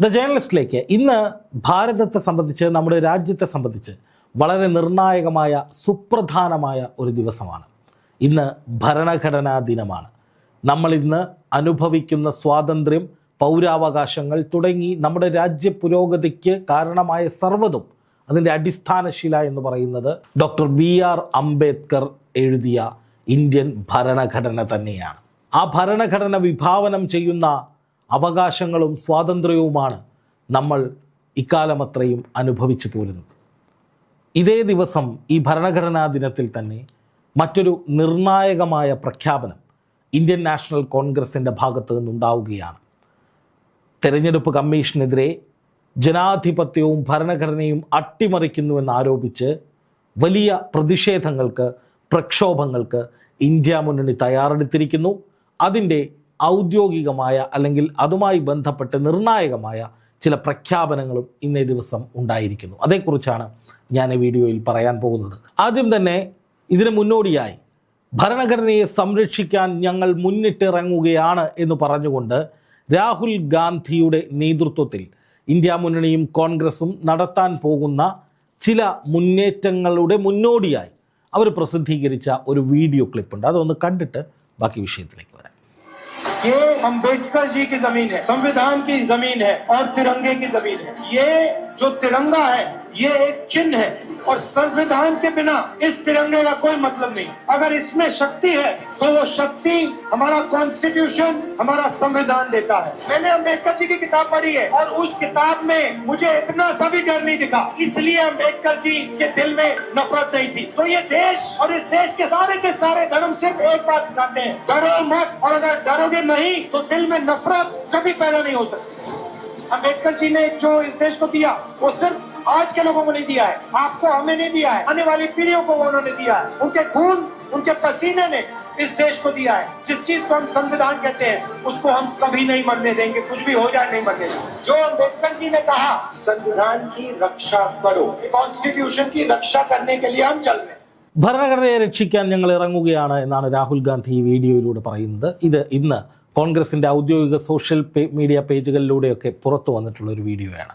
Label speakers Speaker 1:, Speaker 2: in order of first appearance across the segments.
Speaker 1: The ജേർണലിസ്റ്റിലേക്ക് ഇന്ന് ഭാരതത്തെ സംബന്ധിച്ച് നമ്മുടെ രാജ്യത്തെ സംബന്ധിച്ച് വളരെ നിർണായകമായ സുപ്രധാനമായ ഒരു ദിവസമാണ്. ഇന്ന് ഭരണഘടനാ ദിനമാണ്. നമ്മൾ ഇന്ന് അനുഭവിക്കുന്ന സ്വാതന്ത്ര്യം പൗരാവകാശങ്ങൾ തുടങ്ങി നമ്മുടെ രാജ്യ പുരോഗതിക്ക് കാരണമായ സർവതും അതിന്റെ അടിസ്ഥാനശില എന്ന് പറയുന്നത് ഡോക്ടർ ബി ആർ അംബേദ്കർ എഴുതിയ ഇന്ത്യൻ ഭരണഘടന തന്നെയാണ്. ആ ഭരണഘടന വിഭാവനം ചെയ്യുന്ന അവകാശങ്ങളും സ്വാതന്ത്ര്യവുമാണ് നമ്മൾ ഇക്കാലമത്രയും അനുഭവിച്ചു പോരുന്നത്. ഇതേ ദിവസം ഈ ഭരണഘടനാ ദിനത്തിൽ തന്നെ മറ്റൊരു നിർണായകമായ പ്രഖ്യാപനം ഇന്ത്യൻ നാഷണൽ കോൺഗ്രസിന്റെ ഭാഗത്തു നിന്നുണ്ടാവുകയാണ്. തെരഞ്ഞെടുപ്പ് കമ്മീഷനെതിരെ ജനാധിപത്യവും ഭരണഘടനയും അട്ടിമറിക്കുന്നുവെന്ന് ആരോപിച്ച് വലിയ പ്രതിഷേധങ്ങൾക്ക് പ്രക്ഷോഭങ്ങൾക്ക് ഇന്ത്യ മുന്നണി തയ്യാറെടുത്തിരിക്കുന്നു. അതിന്റെ ഔദ്യോഗികമായ അല്ലെങ്കിൽ അതുമായി ബന്ധപ്പെട്ട് നിർണായകമായ ചില പ്രഖ്യാപനങ്ങളും ഇന്നേ ദിവസം ഉണ്ടായിരിക്കുന്നു. അതേക്കുറിച്ചാണ് ഞാൻ ഈ വീഡിയോയിൽ പറയാൻ പോകുന്നത്. ആദ്യം തന്നെ ഇതിന് മുന്നോടിയായി ഭരണഘടനയെ സംരക്ഷിക്കാൻ ഞങ്ങൾ മുന്നിട്ടിറങ്ങുകയാണ് എന്ന് പറഞ്ഞുകൊണ്ട് രാഹുൽ ഗാന്ധിയുടെ നേതൃത്വത്തിൽ ഇന്ത്യ മുന്നണിയും കോൺഗ്രസും നടത്താൻ പോകുന്ന ചില മുന്നേറ്റങ്ങളുടെ മുന്നോടിയായി അവർ പ്രസിദ്ധീകരിച്ച ഒരു വീഡിയോ ക്ലിപ്പുണ്ട്. അതൊന്ന് കണ്ടിട്ട് ബാക്കി വിഷയത്തിലേക്ക് വരാം.
Speaker 2: ये अंबेडकर जी की ज़मीन है, संविधान की ज़मीन है और तिरंगे की ज़मीन है। ये जो तिरंगा है ये एक चिन्ह है और संविधान के बिना इस तिरंगे का कोई मतलब नहीं। अगर इसमें शक्ति है तो वो शक्ति हमारा कॉन्स्टिट्यूशन हमारा संविधान देता है। मैंने अंबेडकर जी की किताब पढ़ी है और उस किताब में मुझे इतना सा भी डर नहीं दिखा। इसलिए अंबेडकर जी के दिल में नफरत नहीं थी। तो ये देश और इस देश के सारे के सारे धर्म सिर्फ़ एक बात सिखाते हैं। डरो मत और अगर डरोगे नहीं तो दिल में नफरत कभी पैदा नहीं हो सकती। अंबेडकर जी ने जो इस देश को दिया, वो सिर्फ़ आज के लोगों को नहीं दिया है आपको हमें नहीं दिया है आने वाली पीढ़ियों को वो उन्होंने दिया है उनके खून उनके पसीने ने इस देश को दिया है जिस चीज को हम संविधान कहते हैं उसको हम कभी नहीं मरने देंगे कुछ भी हो जाए नहीं मरने देंगे जो अम्बेडकर जी ने कहा संविधान की रक्षा करो कॉन्स्टिट्यूशन की रक्षा करने के लिए हम चल रहे हैं
Speaker 1: ഭരണഘടനയെ രക്ഷിക്കാൻ ഞങ്ങൾ ഇറങ്ങുകയാണ് എന്നാണ് രാഹുൽ ഗാന്ധി ഈ വീഡിയോയിലൂടെ പറയുന്നത് ഇത് ഇന്ന് കോൺഗ്രസിൻ്റെ ഔദ്യോഗിക സോഷ്യൽ പേ- മീഡിയ പേജുകളിലൂടെയൊക്കെ പുറത്തു വന്നിട്ടുള്ള ഒരു വീഡിയോയാണ്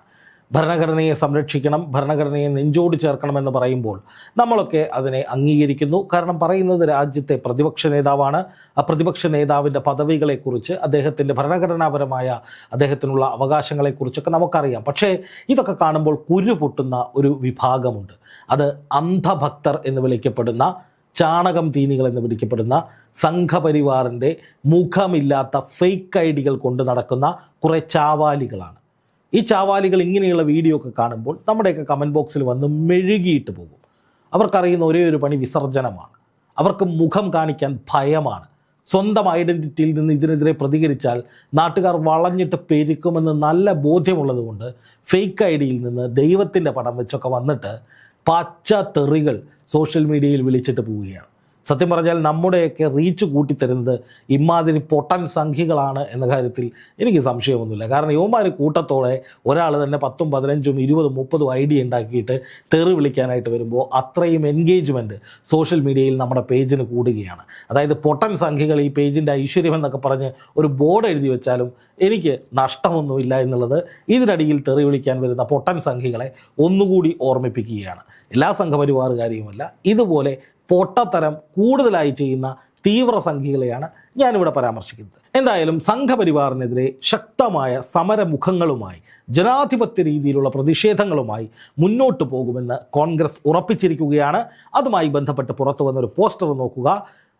Speaker 1: ഭരണഘടനയെ സംരക്ഷിക്കണം ഭരണഘടനയെ നെഞ്ചോട് ചേർക്കണമെന്ന് പറയുമ്പോൾ നമ്മളൊക്കെ അതിനെ അംഗീകരിക്കുന്നു. കാരണം പറയുന്നത് രാജ്യത്തെ പ്രതിപക്ഷ നേതാവാണ്. ആ പ്രതിപക്ഷ നേതാവിന്റെ പദവികളെക്കുറിച്ച് അദ്ദേഹത്തിന്റെ ഭരണഘടനാപരമായ അദ്ദേഹത്തിനുള്ള അവകാശങ്ങളെക്കുറിച്ചൊക്കെ നമുക്കറിയാം. പക്ഷേ ഇതൊക്കെ കാണുമ്പോൾ കുരു പൊട്ടുന്ന ഒരു വിഭാഗമുണ്ട്. അത് അന്ധഭക്തർ എന്ന് വിളിക്കപ്പെടുന്ന ചാണകം തീനികൾ എന്ന് വിളിക്കപ്പെടുന്ന സംഘപരിവാറിന്റെ മുഖമില്ലാത്ത ഫേക്ക് ഐഡികൾ കൊണ്ട് നടക്കുന്ന കുറേ ചാവാലികളാണ്. ഈ ചാവാലികൾ ഇങ്ങനെയുള്ള വീഡിയോ ഒക്കെ കാണുമ്പോൾ നമ്മുടെയൊക്കെ കമന്റ് ബോക്സിൽ വന്ന് മെഴുകിയിട്ട് പോകും. അവർക്കറിയുന്ന ഒരേ ഒരു പണി വിസർജനമാണ് അവർക്ക് മുഖം കാണിക്കാൻ ഭയമാണ്. സ്വന്തം ഐഡന്റിറ്റിയിൽ നിന്ന് ഇതിനെതിരെ പ്രതികരിച്ചാൽ നാട്ടുകാർ വളഞ്ഞിട്ട് പെരുക്കുമെന്ന് നല്ല ബോധ്യമുള്ളതുകൊണ്ട് ഫേക്ക് ഐ ഡിയിൽ നിന്ന് ദൈവത്തിന്റെ പടം വെച്ചൊക്കെ വന്നിട്ട് പച്ച തെറികൾ സോഷ്യൽ മീഡിയയിൽ വിളിച്ചിട്ട് പോവുകയാണ്. സത്യം പറഞ്ഞാൽ നമ്മുടെയൊക്കെ റീച്ച് കൂട്ടിത്തരുന്നത് ഇമാതിരി പൊട്ടൻ സംഖ്യകളാണ് എന്ന കാര്യത്തിൽ എനിക്ക് സംശയമൊന്നുമില്ല. കാരണം യുവമാർ കൂട്ടത്തോടെ ഒരാൾ തന്നെ പത്തും പതിനഞ്ചും ഇരുപതും മുപ്പതും ഐ ഡി ഉണ്ടാക്കിയിട്ട് തെറി വിളിക്കാനായിട്ട് വരുമ്പോൾ അത്രയും എൻഗേജ്മെന്റ് സോഷ്യൽ മീഡിയയിൽ നമ്മുടെ പേജിന് കൂടുകയാണ്. അതായത് പൊട്ടൻ സംഖ്യകൾ ഈ പേജിന്റെ ഐശ്വര്യം എന്നൊക്കെ പറഞ്ഞ് ഒരു ബോർഡ് എഴുതി വെച്ചാലും എനിക്ക് നഷ്ടമൊന്നുമില്ല എന്നുള്ളത് ഇതിനടിയിൽ തെറി വിളിക്കാൻ വരുന്ന പൊട്ടൻ സംഖ്യകളെ ഒന്നുകൂടി ഓർമ്മിപ്പിക്കുകയാണ്. എല്ലാ സംഘപരിവാർ സംഘപരിവാറുകാരെയുമല്ല ഇതുപോലെ പൊട്ടത്തരം കൂടുതലായി ചെയ്യുന്ന തീവ്ര സംഖ്യകളെയാണ് ഞാനിവിടെ പരാമർശിക്കുന്നത്. എന്തായാലും സംഘപരിവാറിനെതിരെ ശക്തമായ സമരമുഖങ്ങളുമായി ജനാധിപത്യ രീതിയിലുള്ള പ്രതിഷേധങ്ങളുമായി മുന്നോട്ട് പോകുമെന്ന് കോൺഗ്രസ് ഉറപ്പിച്ചിരിക്കുകയാണ്. അതുമായി ബന്ധപ്പെട്ട് പുറത്തു വന്നൊരു പോസ്റ്റർ നോക്കുക.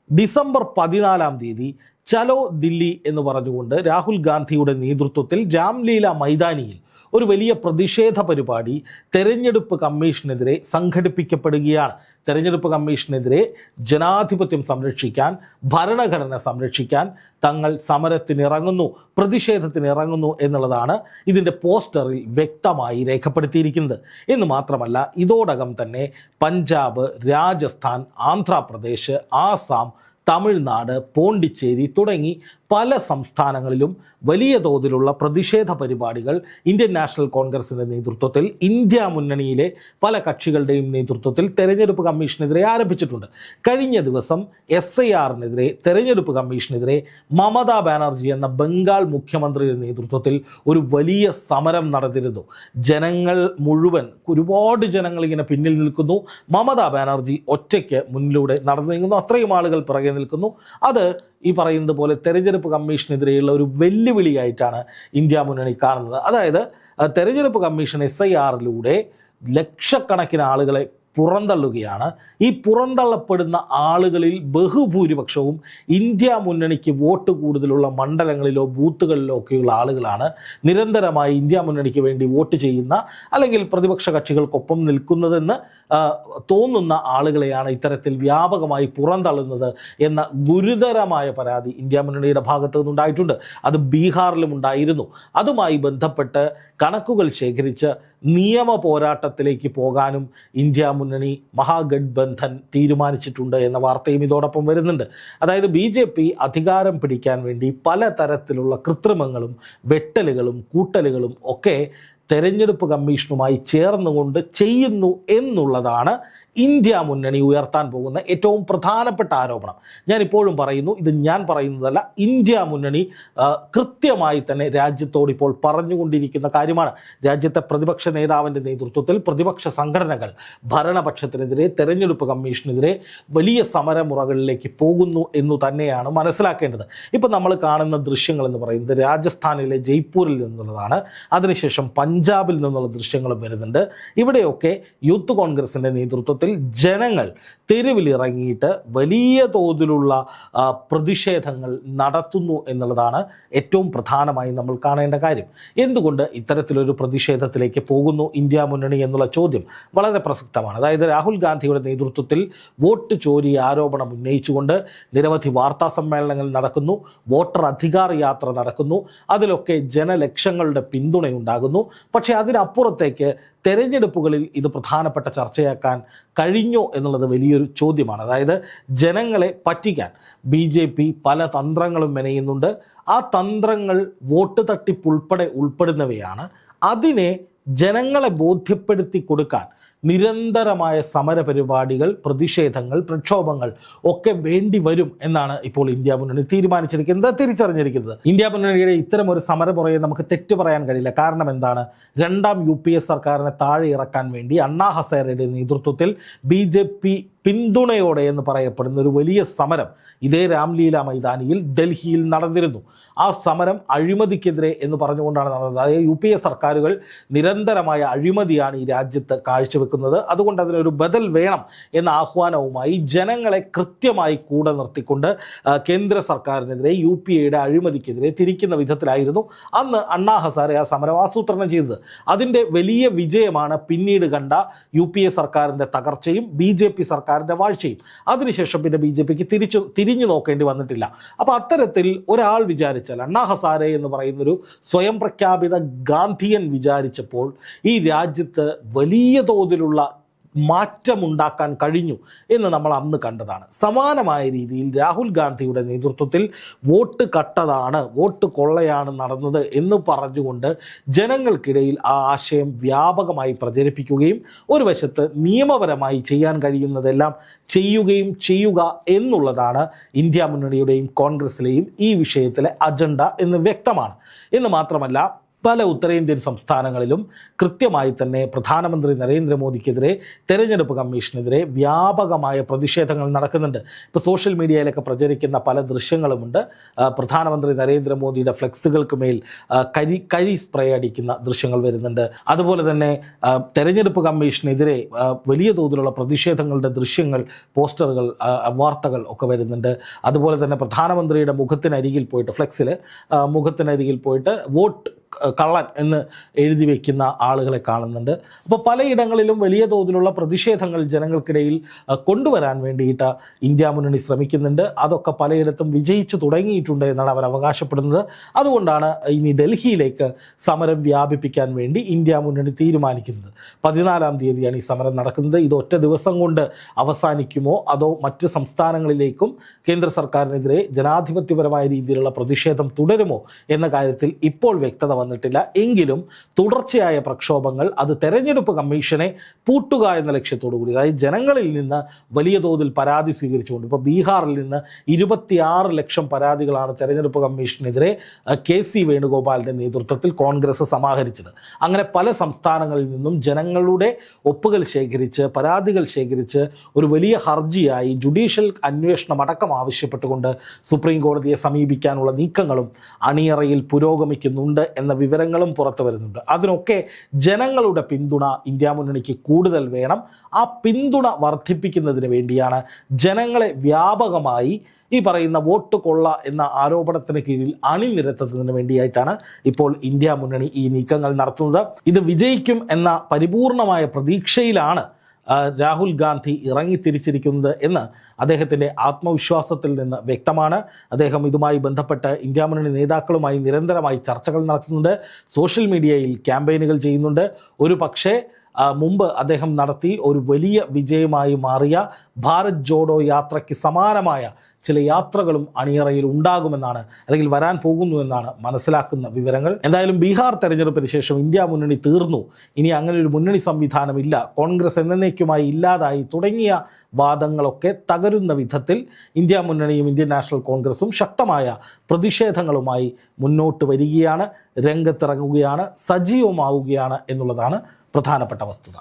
Speaker 1: ഡിസംബർ പതിനാലാം തീയതി ചലോ ദില്ലി എന്ന് പറഞ്ഞുകൊണ്ട് രാഹുൽ ഗാന്ധിയുടെ നേതൃത്വത്തിൽ രാംലീല മൈതാനിയിൽ ഒരു വലിയ പ്രതിഷേധ പരിപാടി തെരഞ്ഞെടുപ്പ് കമ്മീഷനെതിരെ സംഘടിപ്പിക്കപ്പെടുകയാണ്. തെരഞ്ഞെടുപ്പ് കമ്മീഷനെതിരെ ജനാധിപത്യം സംരക്ഷിക്കാൻ ഭരണഘടന സംരക്ഷിക്കാൻ തങ്ങൾ സമരത്തിനിറങ്ങുന്നു പ്രതിഷേധത്തിനിറങ്ങുന്നു എന്നുള്ളതാണ് ഇതിന്റെ പോസ്റ്ററിൽ വ്യക്തമായി രേഖപ്പെടുത്തിയിരിക്കുന്നത്. എന്ന് മാത്രമല്ല ഇതോടകം തന്നെ പഞ്ചാബ് രാജസ്ഥാൻ ആന്ധ്രാപ്രദേശ് ആസാം തമിഴ്നാട് പോണ്ടിച്ചേരി തുടങ്ങി പല സംസ്ഥാനങ്ങളിലും വലിയ തോതിലുള്ള പ്രതിഷേധ പരിപാടികൾ ഇന്ത്യൻ നാഷണൽ കോൺഗ്രസിന്റെ നേതൃത്വത്തിൽ ഇന്ത്യ മുന്നണിയിലെ പല കക്ഷികളുടെയും നേതൃത്വത്തിൽ തെരഞ്ഞെടുപ്പ് കമ്മീഷനെതിരെ ആരംഭിച്ചിട്ടുണ്ട്. കഴിഞ്ഞ ദിവസം എസ് ഐ ആറിനെതിരെ തെരഞ്ഞെടുപ്പ് കമ്മീഷനെതിരെ മമതാ ബാനർജി എന്ന ബംഗാൾ മുഖ്യമന്ത്രിയുടെ നേതൃത്വത്തിൽ ഒരു വലിയ സമരം നടന്നിരുന്നു. ജനങ്ങൾ മുഴുവൻ ഒരുപാട് ജനങ്ങൾ ഇങ്ങനെ പിന്നിൽ നിൽക്കുന്നു. മമതാ ബാനർജി ഒറ്റയ്ക്ക് മുന്നിലൂടെ നടന്നു നീങ്ങുന്നു അത്രയും ആളുകൾ പിറകെ നിൽക്കുന്നു. അത് ഈ പറയുന്നത് പോലെ തെരഞ്ഞെടുപ്പ് കമ്മീഷനെതിരെയുള്ള ഒരു വെല്ലുവിളിയായിട്ടാണ് ഇന്ത്യ മുന്നണി കാണുന്നത്. അതായത് തെരഞ്ഞെടുപ്പ് കമ്മീഷൻ എസ് ഐ ആറിലൂടെ ലക്ഷക്കണക്കിന് ആളുകളെ പുറന്തള്ളുകയാണ്. ഈ പുറന്തള്ളപ്പെടുന്ന ആളുകളിൽ ബഹുഭൂരിപക്ഷവും ഇന്ത്യ മുന്നണിക്ക് വോട്ട് കൂടുതലുള്ള മണ്ഡലങ്ങളിലോ ബൂത്തുകളിലോ ഒക്കെയുള്ള ആളുകളാണ്. നിരന്തരമായി ഇന്ത്യ മുന്നണിക്ക് വേണ്ടി വോട്ട് ചെയ്യുന്ന അല്ലെങ്കിൽ പ്രതിപക്ഷ കക്ഷികൾക്കൊപ്പം നിൽക്കുന്നതെന്ന് തോന്നുന്ന ആളുകളെയാണ് ഇത്തരത്തിൽ വ്യാപകമായി പുറന്തള്ളുന്നത് എന്ന ഗുരുതരമായ പരാതി ഇന്ത്യ മുന്നണിയുടെ ഭാഗത്തു നിന്നുണ്ടായിട്ടുണ്ട്. അത് ബീഹാറിലും ഉണ്ടായിരുന്നു. അതുമായി ബന്ധപ്പെട്ട് കണക്കുകൾ ശേഖരിച്ച് നിയമ പോരാട്ടത്തിലേക്ക് പോകാനും ഇന്ത്യ മുന്നണി മഹാഗഡ്ബന്ധൻ തീരുമാനിച്ചിട്ടുണ്ട് എന്ന വാർത്തയും ഇതോടൊപ്പം വരുന്നുണ്ട്. അതായത് ബി ജെ പി അധികാരം പിടിക്കാൻ വേണ്ടി പലതരത്തിലുള്ള കൃത്രിമങ്ങളും വെട്ടലുകളും കൂട്ടലുകളും ഒക്കെ തെരഞ്ഞെടുപ്പ് കമ്മീഷനുമായി ചേർന്നുകൊണ്ട് ചെയ്യുന്നു എന്നുള്ളതാണ് ഇന്ത്യ മുന്നണി ഉയർത്താൻ പോകുന്ന ഏറ്റവും പ്രധാനപ്പെട്ട ആരോപണം. ഞാൻ ഇപ്പോഴും പറയുന്നു ഇത് ഞാൻ പറയുന്നതല്ല ഇന്ത്യ മുന്നണി കൃത്യമായി തന്നെ രാജ്യത്തോട് ഇപ്പോൾ പറഞ്ഞുകൊണ്ടിരിക്കുന്ന കാര്യമാണ്. രാജ്യത്തെ പ്രതിപക്ഷ നേതാവിന്റെ നേതൃത്വത്തിൽ പ്രതിപക്ഷ സംഘടനകൾ ഭരണപക്ഷത്തിനെതിരെ തെരഞ്ഞെടുപ്പ് കമ്മീഷനെതിരെ വലിയ സമരമുറകളിലേക്ക് പോകുന്നു എന്നു തന്നെയാണ് മനസ്സിലാക്കേണ്ടത്. ഇപ്പം നമ്മൾ കാണുന്ന ദൃശ്യങ്ങൾ എന്ന് പറയുന്നത് രാജസ്ഥാനിലെ ജയ്പൂരിൽ നിന്നുള്ളതാണ്. അതിനുശേഷം പഞ്ചാബിൽ നിന്നുള്ള ദൃശ്യങ്ങളും വരുന്നുണ്ട്. ഇവിടെയൊക്കെ യൂത്ത് കോൺഗ്രസിന്റെ നേതൃത്വത്തിൽ ജനങ്ങൾ തെരുവിലിറങ്ങിയിട്ട് വലിയ തോതിലുള്ള പ്രതിഷേധങ്ങൾ നടത്തുന്നു എന്നുള്ളതാണ് ഏറ്റവും പ്രധാനമായി നമ്മൾ കാണേണ്ട കാര്യം. എന്തുകൊണ്ട് ഇത്തരത്തിലൊരു പ്രതിഷേധത്തിലേക്ക് പോകുന്നു ഇന്ത്യ മുന്നണി എന്നുള്ള ചോദ്യം വളരെ പ്രസക്തമാണ്. അതായത് രാഹുൽ ഗാന്ധിയുടെ നേതൃത്വത്തിൽ വോട്ട് ചോരി ആരോപണം ഉന്നയിച്ചുകൊണ്ട് നിരവധി വാർത്താ സമ്മേളനങ്ങൾ നടക്കുന്നു വോട്ടർ അധികാർ യാത്ര നടക്കുന്നു അതിലൊക്കെ ജനലക്ഷങ്ങളുടെ പിന്തുണയുണ്ടാകുന്നു. പക്ഷേ അതിനപ്പുറത്തേക്ക് തെരഞ്ഞെടുപ്പുകളിൽ ഇത് പ്രധാനപ്പെട്ട ചർച്ചയാക്കാൻ കഴിഞ്ഞോ എന്നുള്ളത് വലിയൊരു ചോദ്യമാണ്. അതായത് ജനങ്ങളെ പറ്റിക്കാൻ ബി ജെ പി പല തന്ത്രങ്ങളും മെനയുന്നുണ്ട്. ആ തന്ത്രങ്ങൾ വോട്ട് തട്ടിപ്പ് ഉൾപ്പെടെ ഉൾപ്പെടുന്നവയാണ്. അതിനെ ജനങ്ങളെ ബോധ്യപ്പെടുത്തി കൊടുക്കാൻ നിരന്തരമായ സമരപരിപാടികൾ പ്രതിഷേധങ്ങൾ പ്രക്ഷോഭങ്ങൾ ഒക്കെ വേണ്ടി വരും എന്നാണ് ഇപ്പോൾ ഇന്ത്യ മുന്നണി തീരുമാനിച്ചിരിക്കുന്നത് തിരിച്ചറിഞ്ഞിരിക്കുന്നത്. ഇന്ത്യ മുന്നണിയുടെ ഇത്തരം ഒരു സമരമുറയെ നമുക്ക് തെറ്റു പറയാൻ കഴിയില്ല. കാരണം എന്താണ്? രണ്ടാം യു സർക്കാരിനെ താഴെ ഇറക്കാൻ വേണ്ടി അണ്ണാ ഹസേരയുടെ നേതൃത്വത്തിൽ ബി പിന്തുണയോടെ എന്ന് പറയപ്പെടുന്ന ഒരു വലിയ സമരം ഇതേ രാംലീല മൈതാനിയിൽ ഡൽഹിയിൽ നടന്നിരുന്നു. ആ സമരം അഴിമതിക്കെതിരെ എന്ന് പറഞ്ഞുകൊണ്ടാണ് നടന്നത്. അതായത് യു പി എ സർക്കാരുകൾ നിരന്തരമായ അഴിമതിയാണ് ഈ രാജ്യത്ത് കാഴ്ചവെക്കുന്നത്. അതുകൊണ്ട് അതിനൊരു ബദൽ വേണം എന്ന ആഹ്വാനവുമായി ജനങ്ങളെ കൃത്യമായി കൂടെ നിർത്തിക്കൊണ്ട് കേന്ദ്ര സർക്കാരിനെതിരെ യു പി എയുടെ അഴിമതിക്കെതിരെ തിരിക്കുന്ന വിധത്തിലായിരുന്നു അന്ന് അണ്ണാ ഹസാരെ ആ സമരം ആസൂത്രണം ചെയ്തത്. അതിന്റെ വലിയ വിജയമാണ് പിന്നീട് കണ്ട യു പി എ സർക്കാരിന്റെ തകർച്ചയും ബി ജെ പി സർക്കാരിന്റെ വാഴ്ചയും. അതിനുശേഷം പിന്നെ ബി ജെ പിക്ക് തിരിച്ചു തിരിഞ്ഞു നോക്കേണ്ടി വന്നിട്ടില്ല. അപ്പോൾ അത്തരത്തിൽ ഒരാൾ വിചാരിച്ചാൽ അണ്ണാ ഹസാരെ എന്ന് പറയുന്നൊരു സ്വയം പ്രഖ്യാപിത ഗാന്ധിയൻ വിചാരിച്ചപ്പോൾ ഈ രാജ്യത്ത് വലിയ തോതിലുള്ള മാറ്റമുണ്ടാക്കാൻ കഴിഞ്ഞു എന്ന് നമ്മൾ അന്ന് കണ്ടതാണ്. സമാനമായ രീതിയിൽ രാഹുൽ ഗാന്ധിയുടെ നേതൃത്വത്തിൽ വോട്ട് കട്ടതാണ് വോട്ട് കൊള്ളയാണ് നടന്നത് എന്ന് പറഞ്ഞുകൊണ്ട് ജനങ്ങൾക്കിടയിൽ ആ ആശയം വ്യാപകമായി പ്രചരിപ്പിക്കുകയും ഒരു വശത്ത് നിയമപരമായി ചെയ്യാൻ കഴിയുന്നതെല്ലാം ചെയ്യുകയും ചെയ്യുക എന്നുള്ളതാണ് ഇന്ത്യ മുന്നണിയുടെയും കോൺഗ്രസിലെയും ഈ വിഷയത്തിലെ അജണ്ട എന്ന് വ്യക്തമാണ്. എന്ന് മാത്രമല്ല പല ഉത്തരേന്ത്യൻ സംസ്ഥാനങ്ങളിലും കൃത്യമായി തന്നെ പ്രധാനമന്ത്രി നരേന്ദ്രമോദിക്കെതിരെ തെരഞ്ഞെടുപ്പ് കമ്മീഷനെതിരെ വ്യാപകമായ പ്രതിഷേധങ്ങൾ നടക്കുന്നുണ്ട്. ഇപ്പോൾ സോഷ്യൽ മീഡിയയിലൊക്കെ പ്രചരിക്കുന്ന പല ദൃശ്യങ്ങളുമുണ്ട്. പ്രധാനമന്ത്രി നരേന്ദ്രമോദിയുടെ ഫ്ലെക്സുകൾക്ക് മേൽ കരി കരി സ്പ്രേ അടിക്കുന്ന ദൃശ്യങ്ങൾ വരുന്നുണ്ട്. അതുപോലെ തന്നെ തെരഞ്ഞെടുപ്പ് കമ്മീഷനെതിരെ വലിയ തോതിലുള്ള പ്രതിഷേധങ്ങളുടെ ദൃശ്യങ്ങൾ പോസ്റ്ററുകൾ വാർത്തകൾ ഒക്കെ വരുന്നുണ്ട്. അതുപോലെ തന്നെ പ്രധാനമന്ത്രിയുടെ മുഖത്തിനരികിൽ പോയിട്ട് ഫ്ലെക്സിൽ മുഖത്തിനരികിൽ പോയിട്ട് വോട്ട് കള്ളൻ എന്ന് എഴുതി വയ്ക്കുന്ന ആളുകളെ കാണുന്നുണ്ട്. അപ്പോൾ പലയിടങ്ങളിലും വലിയ തോതിലുള്ള പ്രതിഷേധങ്ങൾ ജനങ്ങൾക്കിടയിൽ കൊണ്ടുവരാൻ വേണ്ടിയിട്ട് ഇന്ത്യ മുന്നണി ശ്രമിക്കുന്നുണ്ട്. അതൊക്കെ പലയിടത്തും വിജയിച്ചു തുടങ്ങിയിട്ടുണ്ട് എന്നാണ് അവർ അവകാശപ്പെടുന്നത്. അതുകൊണ്ടാണ് ഇനി ഡൽഹിയിലേക്ക് സമരം വ്യാപിപ്പിക്കാൻ വേണ്ടി ഇന്ത്യ മുന്നണി തീരുമാനിക്കുന്നത്. പതിനാലാം തീയതിയാണ് ഈ സമരം നടക്കുന്നത്. ഇത് ഒറ്റ ദിവസം കൊണ്ട് അവസാനിക്കുമോ? അതോ മറ്റ് സംസ്ഥാനങ്ങളിലേക്കും കേന്ദ്ര സർക്കാരിനെതിരെ ജനാധിപത്യപരമായ രീതിയിലുള്ള പ്രതിഷേധം തുടരുമോ? എന്ന കാര്യത്തിൽ ഇപ്പോൾ വ്യക്തത വന്നിട്ടില്ല. എങ്കിലും തുടർച്ചയായ പ്രക്ഷോഭങ്ങൾ അത് തെരഞ്ഞെടുപ്പ് കമ്മീഷനെ പൂട്ടുക എന്ന ലക്ഷ്യത്തോടു കൂടി. അതായത് ജനങ്ങളിൽ നിന്ന് വലിയ തോതിൽ പരാതി സ്വീകരിച്ചുകൊണ്ട് ഇപ്പോൾ ബീഹാറിൽ നിന്ന് ഇരുപത്തിയാറ് ലക്ഷം പരാതികളാണ് തെരഞ്ഞെടുപ്പ് കമ്മീഷനെതിരെ കെ സി വേണുഗോപാലിന്റെ നേതൃത്വത്തിൽ കോൺഗ്രസ് സമാഹരിച്ചത്. അങ്ങനെ പല സംസ്ഥാനങ്ങളിൽ നിന്നും ജനങ്ങളുടെ ഒപ്പുകൾ ശേഖരിച്ച് പരാതികൾ ശേഖരിച്ച് ഒരു വലിയ ഹർജിയായി ജുഡീഷ്യൽ അന്വേഷണം അടക്കം ആവശ്യപ്പെട്ടുകൊണ്ട് സുപ്രീം കോടതിയെ സമീപിക്കാനുള്ള നീക്കങ്ങളും അണിയറയിൽ പുരോഗമിക്കുന്നുണ്ട് എന്ന വിവരങ്ങളും പുറത്തു വരുന്നുണ്ട്. അതിനൊക്കെ ജനങ്ങളുടെ പിന്തുണ ഇന്ത്യ മുന്നണിക്ക് കൂടുതൽ വേണം. ആ പിന്തുണ വർദ്ധിപ്പിക്കുന്നതിന് വേണ്ടിയാണ് ജനങ്ങളെ വ്യാപകമായി ഈ പറയുന്ന വോട്ട് കൊള്ള എന്ന ആരോപണത്തിന് കീഴിൽ അണിനിരത്തുന്നതിന് വേണ്ടിയായിട്ടാണ് ഇപ്പോൾ ഇന്ത്യ മുന്നണി ഈ നീക്കങ്ങൾ നടത്തുന്നത്. ഇത് വിജയിക്കും എന്ന പരിപൂർണമായ പ്രതീക്ഷയിലാണ് രാഹുൽ ഗാന്ധി ഇറങ്ങിത്തിരിച്ചിരിക്കുന്നത് എന്ന് അദ്ദേഹത്തിന്റെ ആത്മവിശ്വാസത്തിൽ നിന്ന് വ്യക്തമാണ്. അദ്ദേഹം ഇതുമായി ബന്ധപ്പെട്ട് ഇന്ത്യ മുന്നണി നേതാക്കളുമായി നിരന്തരമായി ചർച്ചകൾ നടത്തുന്നുണ്ട്. സോഷ്യൽ മീഡിയയിൽ ക്യാമ്പയിനുകൾ ചെയ്യുന്നുണ്ട്. ഒരു പക്ഷേ മുമ്പ് അദ്ദേഹം നടത്തി ഒരു വലിയ വിജയമായി മാറിയ ഭാരത് ജോഡോ യാത്രയ്ക്ക് സമാനമായ ചില യാത്രകളും അണിയറയിൽ ഉണ്ടാകുമെന്നാണ് അല്ലെങ്കിൽ വരാൻ പോകുന്നു എന്നാണ് മനസ്സിലാക്കുന്ന വിവരങ്ങൾ. എന്തായാലും ബീഹാർ തെരഞ്ഞെടുപ്പിന് ശേഷം ഇന്ത്യ മുന്നണി തീർന്നു. ഇനി അങ്ങനെ ഒരു മുന്നണി സംവിധാനമില്ല. കോൺഗ്രസ് എന്നേക്കുമായി ഇല്ലാതായി തുടങ്ങിയ വാദങ്ങളൊക്കെ തകരുന്ന വിധത്തിൽ ഇന്ത്യ മുന്നണിയും ഇന്ത്യൻ നാഷണൽ കോൺഗ്രസും ശക്തമായ പ്രതിഷേധങ്ങളുമായി മുന്നോട്ട് വരികയാണ് രംഗത്തിറങ്ങുകയാണ് സജീവമാവുകയാണ് എന്നുള്ളതാണ് പ്രധാനപ്പെട്ട വസ്തുത.